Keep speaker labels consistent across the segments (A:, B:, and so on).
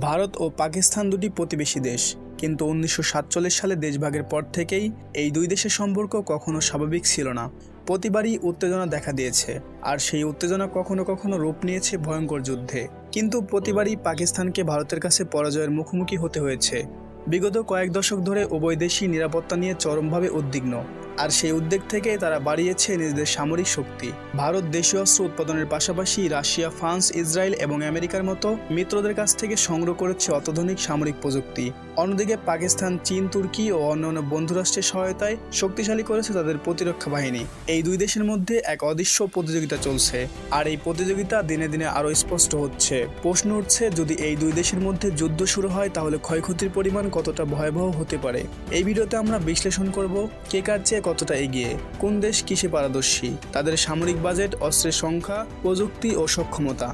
A: ভারত ও পাকিস্তান দুটি প্রতিবেশী দেশ। কিন্তু উনিশশো সাতচল্লিশ সালে দেশভাগের পর থেকেই এই দুই দেশের সম্পর্ক কখনো স্বাভাবিক ছিল না। প্রতিবারই উত্তেজনা দেখা দিয়েছে। আর সেই উত্তেজনা কখনো কখনো রূপ নিয়েছে ভয়ঙ্কর যুদ্ধে। কিন্তু প্রতিবারই পাকিস্তানকে ভারতের কাছে পরাজয়ের মুখোমুখি হতে হয়েছে। বিগত কয়েক দশক ধরে উভয় দেশই নিরাপত্তা নিয়ে চরমভাবে উদ্বিগ্ন। আর সেই উদ্বেগ থেকে তারা বাড়িয়েছে নিজেদের সামরিক শক্তি। ভারত দেশীয় অস্ত্র উৎপাদনের পাশাপাশি রাশিয়া, ফ্রান্স, ইসরায়েল এবং আমেরিকার মতো মিত্রদের কাছ থেকে সংগ্রহ করেছে অত্যাধুনিক সামরিক প্রযুক্তি। অন্যদিকে পাকিস্তান, চীন, তুর্কি ও অন্যান্য বন্ধুরাষ্ট্রের সহায়তায় শক্তিশালী করেছে তাদের প্রতিরক্ষা বাহিনী। এই দুই দেশের মধ্যে এক অদৃশ্য প্রতিযোগিতা চলছে, আর এই প্রতিযোগিতা দিনে দিনে আরও স্পষ্ট হচ্ছে। প্রশ্ন উঠছে, যদি এই দুই দেশের মধ্যে যুদ্ধ শুরু হয়, তাহলে ক্ষয়ক্ষতির পরিমাণ কতটা ভয়াবহ হতে পারে? এই ভিডিওতে আমরা বিশ্লেষণ করব, কে কার চেয়ে কতটা এগিয়ে, কোন দেশ কিসে পারদর্শী, তাদের সামরিক বাজেট, অস্ত্রের সংখ্যা, প্রযুক্তি ও সক্ষমতা।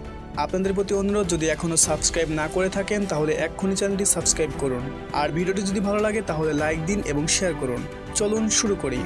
A: আপনাদের প্রতি অনুরোধ, যদি এখনও সাবস্ক্রাইব না করে থাকেন, তাহলে এক্ষুনি চ্যানেলটি সাবস্ক্রাইব করুন। আর ভিডিওটি যদি ভালো লাগে, তাহলে লাইক দিন এবং শেয়ার করুন। চলুন শুরু করি।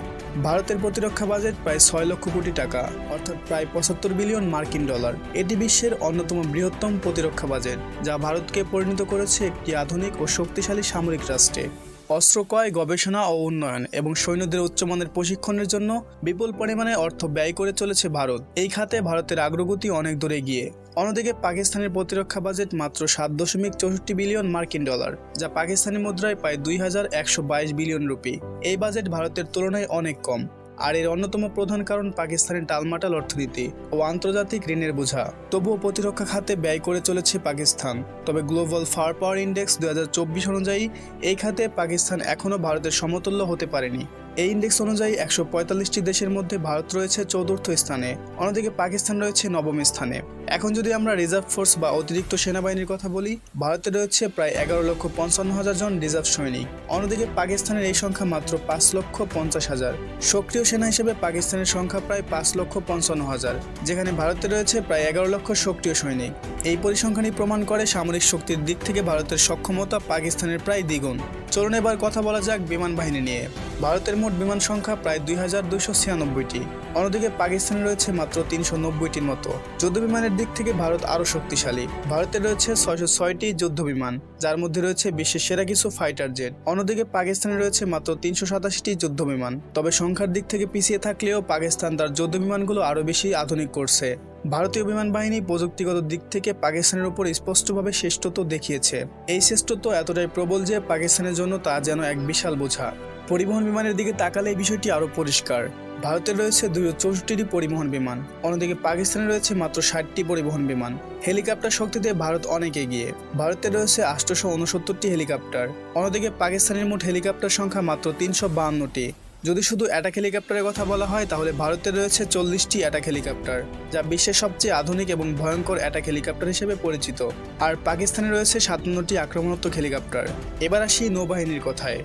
A: ভারতের প্রতিরক্ষা বাজেট প্রায় ছয় লক্ষ কোটি টাকা, অর্থাৎ প্রায় পঁচাত্তর বিলিয়ন মার্কিন ডলার। এটি বিশ্বের অন্যতম বৃহত্তম প্রতিরক্ষা বাজেট, যা ভারতকে পরিণত করেছে একটি আধুনিক ও শক্তিশালী সামরিক রাষ্ট্রে। অস্ত্র ক্রয়, গবেষণা ও উন্নয়ন এবং সৈন্যদের উচ্চমানের প্রশিক্ষণের জন্য বিপুল পরিমাণে অর্থ ব্যয় করে চলেছে ভারত। এই খাতে ভারতের অগ্রগতি অনেক দূরে গিয়ে অন্যদিকে পাকিস্তানের প্রতিরক্ষা বাজেট মাত্র সাত দশমিক চৌষট্টি বিলিয়ন মার্কিন ডলার, যা পাকিস্তানি মুদ্রায় প্রায় দুই হাজার একশো বাইশ বিলিয়ন রুপি। এই বাজেট ভারতের তুলনায় অনেক কম। আর এর অন্যতম প্রধান কারণ পাকিস্তানের টালমাটাল অর্থনীতি ও আন্তর্জাতিক ঋণের বোঝা। তবুও প্রতিরক্ষা খাতে ব্যয় করে চলেছে পাকিস্তান। তবে গ্লোবাল ফার পাওয়ার ইন্ডেক্স দুই হাজার চব্বিশ অনুযায়ী এই খাতে পাকিস্তান এখনও ভারতের সমতুল্য হতে পারেনি। এই ইন্ডেক্স অনুযায়ী একশো পঁয়তাল্লিশটি দেশের মধ্যে ভারত রয়েছে চতুর্থ স্থানে, অন্যদিকে পাকিস্তান রয়েছে নবম স্থানে। এখন যদি আমরা রিজার্ভ ফোর্স বা অতিরিক্ত সেনাবাহিনীর কথা বলি, ভারতে রয়েছে প্রায় এগারো লক্ষ পঞ্চান্ন হাজার জন রিজার্ভ সৈনিক। অন্যদিকে পাকিস্তানের এই সংখ্যা মাত্র পাঁচ লক্ষ পঞ্চাশ হাজার। সক্রিয় সেনা হিসেবে পাকিস্তানের সংখ্যা প্রায় পাঁচ লক্ষ পঞ্চান্ন হাজার, যেখানে ভারতে রয়েছে প্রায় এগারো লক্ষ সক্রিয় সৈনিক। এই পরিসংখ্যানই প্রমাণ করে সামরিক শক্তির দিক থেকে ভারতের সক্ষমতা পাকিস্তানের প্রায় দ্বিগুণ। চলুন এবার কথা বলা যাক বিমান বাহিনী নিয়ে। ভারতের মোট বিমান সংখ্যা প্রায় দুই হাজার দুইশো ছিয়ানব্বইটি। অন্যদিকে পাকিস্তানে রয়েছে মাত্র তিনশো নব্বইটির মতো। যুদ্ধ বিমানের দিক থেকে ভারত আরও শক্তিশালী। ভারতে রয়েছে ছয়শো ছয়টি যুদ্ধ বিমান, যার মধ্যে রয়েছে বিশ্বের সেরা কিছু ফাইটার জেট অন্যদিকে পাকিস্তানে রয়েছে মাত্র তিনশো সাতাশিটি যুদ্ধ বিমান। তবে সংখ্যার দিক থেকে পিছিয়ে থাকলেও পাকিস্তান তার যুদ্ধ বিমানগুলো আরও বেশি আধুনিক করছে। ভারতীয় বিমান বাহিনী প্রযুক্তিগত দিক থেকে পাকিস্তানের উপর স্পষ্টভাবে শ্রেষ্ঠত্ব দেখিয়েছে। এই শ্রেষ্ঠত্ব এতটাই প্রবল যে পাকিস্তানের জন্য তা যেন এক বিশাল বোঝা। পরিবহন বিমানের দিকে তাকালে এই বিষয়টি আরও পরিষ্কার। ভারতে রয়েছে দুইশো চৌষট্টিটি পরিবহন বিমান, অন্যদিকে পাকিস্তানে রয়েছে মাত্র ষাটটি পরিবহন বিমান। হেলিকপ্টার শক্তিতে ভারত অনেক এগিয়ে। ভারতে রয়েছে আটশোশো উনসত্তরটি হেলিকপ্টার, অন্যদিকে পাকিস্তানের মোট হেলিকপ্টার সংখ্যা মাত্র তিনশো বাহান্নটি। যদি শুধু অ্যাটাক হেলিকপ্টারের কথা বলা হয়, তাহলে ভারতে রয়েছে চল্লিশটি অ্যাটাক হেলিকপ্টার, যা বিশ্বের সবচেয়ে আধুনিক এবং ভয়ঙ্কর অ্যাটাক হেলিকপ্টার হিসেবে পরিচিত। আর পাকিস্তানে রয়েছে সাতান্নটি আক্রমণাত্মক হেলিকপ্টার। এবার আসি নৌবাহিনীর কথায়।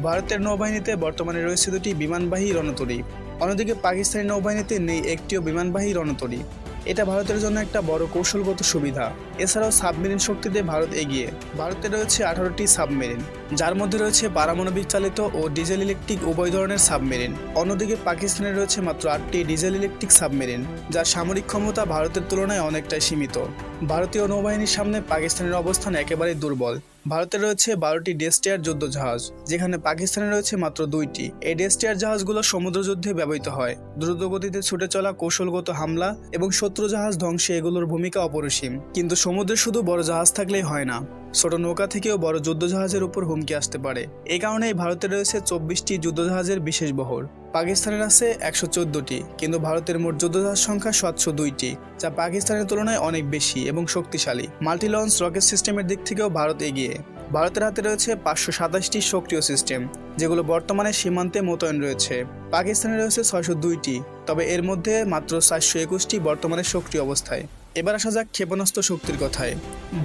A: ভারতের নৌবাহিনীতে বর্তমানে রয়েছে দুটি বিমানবাহী রণতরী। অন্যদিকে পাকিস্তানি নৌবাহিনীতে নেই একটিও বিমানবাহী রণতরী। এটা ভারতের জন্য একটা বড় কৌশলগত সুবিধা। এছাড়াও সাবমেরিন শক্তিতে ভারত এগিয়ে। ভারতে রয়েছে আঠারোটি সাবমেরিন, যার মধ্যে রয়েছে পারমাণবিক চালিত ও ডিজেল ইলেকট্রিক উভয় ধরনের সাবমেরিন। অন্যদিকে পাকিস্তানে রয়েছে মাত্র আটটি ডিজেল ইলেকট্রিক সাবমেরিন, যার সামরিক ক্ষমতা ভারতের তুলনায় অনেকটাই সীমিত। ভারতীয় নৌবাহিনীর সামনে পাকিস্তানের অবস্থান একেবারেই দুর্বল। ভারতে রয়েছে বারোটি ডেস্টেয়ার যুদ্ধ জাহাজ যেখানে পাকিস্তানে রয়েছে মাত্র দুইটি। এই ডেস্টিয়ার জাহাজগুলো সমুদ্রযুদ্ধে ব্যবহৃত হয়। দ্রুতগতিতে ছুটে চলা কৌশলগত হামলা এবং শত্রু জাহাজ ধ্বংসে এগুলোর ভূমিকা অপরিসীম। কিন্তু সমুদ্রে শুধু বড় জাহাজ থাকলেই হয় না। ছোট নৌকা থেকেও বড় যুদ্ধজাহাজের উপর হুমকি আসতে পারে। এই কারণেই ভারতে রয়েছে চব্বিশটি যুদ্ধজাহাজের বিশেষ বহর। পাকিস্তানের আছে একশো চোদ্দটি, কিন্তু ভারতের মোট যুদ্ধজাহাজ সংখ্যা সাতশো দুইটি, যা পাকিস্তানের তুলনায় অনেক বেশি এবং শক্তিশালী। মাল্টি লঞ্চ রকেট সিস্টেমের দিক থেকেও ভারত এগিয়ে। ভারতের হাতে রয়েছে পাঁচশো সাতাশটি সক্রিয় সিস্টেম, যেগুলো বর্তমানে সীমান্তে মোতায়েন রয়েছে। পাকিস্তানে রয়েছে ছয়শো দুইটি, তবে এর মধ্যে মাত্র চারশো একুশটি বর্তমানে সক্রিয় অবস্থায়। এবার আসা যাক ক্ষেপণাস্ত্র শক্তির কথায়।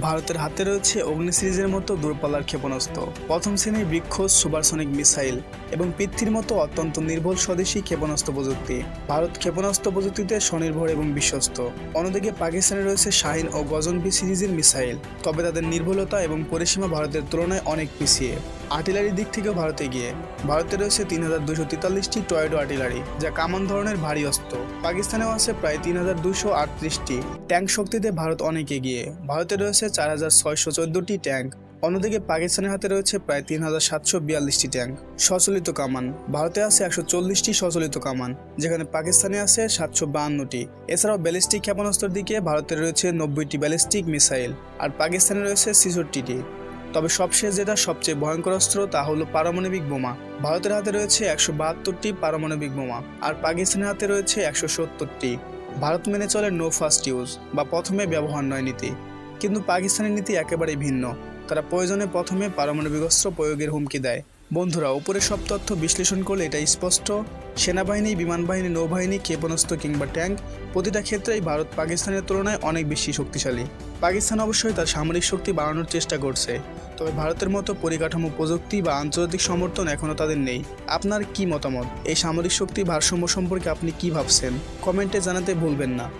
A: ভারতের হাতে রয়েছে অগ্নি সিরিজের মতো দূরপাল্লার ক্ষেপণাস্ত্র। প্রথম শ্রেণির বৃক্ষ, সুপারসনিক মিসাইল এবং পৃথ্বীর মতো অত্যন্ত নির্ভুল স্বদেশী ক্ষেপণাস্ত্র প্রযুক্তি। ভারত ক্ষেপণাস্ত্র প্রযুক্তিতে স্বনির্ভর এবং বিশ্বস্ত। অন্যদিকে পাকিস্তানে রয়েছে শাহিন ও গজনভি সিরিজের মিসাইল। তবে তাদের নির্ভুলতা এবং পরিসীমা ভারতের তুলনায় অনেক পিছিয়ে। আর্টিলারির দিক থেকেও ভারতে গিয়ে ভারতে রয়েছে তিন হাজার দুশো তেতাল্লিশটি টয়েডো আর্টিলারি, যা কামান ধরনের ভারী অস্ত্র। পাকিস্তানেও আছে প্রায় তিন হাজার দুশো আটত্রিশটি ট্যাঙ্ক শক্তিতে ভারত অনেক এগিয়ে। ভারতে রয়েছে চার হাজার ছয়শো চোদ্দোটি ট্যাঙ্ক, অন্যদিকে পাকিস্তানের হাতে রয়েছে প্রায় তিন হাজার সাতশো বিয়াল্লিশটি ট্যাঙ্ক, সচলিত কামান। ভারতে আছে একশো চল্লিশটি সচলিত কামান, যেখানে পাকিস্তানে আছে সাতশো বাহান্নটি। এছাড়াও ব্যালিস্টিক ক্ষেপণাস্ত্রের দিকে ভারতের রয়েছে নব্বইটি ব্যালিস্টিক মিসাইল, আর পাকিস্তানে রয়েছে ছেষট্টিটি। তবে সবশেষ যেটা সবচেয়ে ভয়ঙ্কর অস্ত্র তা হলো পারমাণবিক বোমা। ভারতের হাতে রয়েছে একশো বাহাত্তরটি পারমাণবিক বোমা আর পাকিস্তানের হাতে রয়েছে একশো সত্তরটি। ভারত মেনে চলে নো ফার্স্ট ইউজ বা প্রথমে ব্যবহার নয় নীতি। কিন্তু পাকিস্তানের নীতি একেবারেই ভিন্ন। তারা প্রয়োজনে প্রথমে পারমাণবিক অস্ত্র প্রয়োগের হুমকি দেয়। বন্ধুরা উপরে সব তথ্য বিশ্লেষণ করলে এটা স্পষ্ট। সেনাবাহিনী বিমান বাহিনী নৌবাহিনী, ক্ষেপণাস্ত্র কিংবা ট্যাঙ্ক প্রতিটা ক্ষেত্রেই ভারত পাকিস্তানের তুলনায় অনেক বেশি শক্তিশালী। পাকিস্তান অবশ্যই তার সামরিক শক্তি বাড়ানোর চেষ্টা করছে, তবে ভারতের মতো পরিকাঠামো, প্রযুক্তি বা আন্তর্জাতিক সমর্থন এখনও তাদের নেই। আপনার কি মতামত? এই সামরিক শক্তি ভারসাম্য সম্পর্কে আপনি কি ভাবছেন? কমেন্টে জানাতে ভুলবেন না।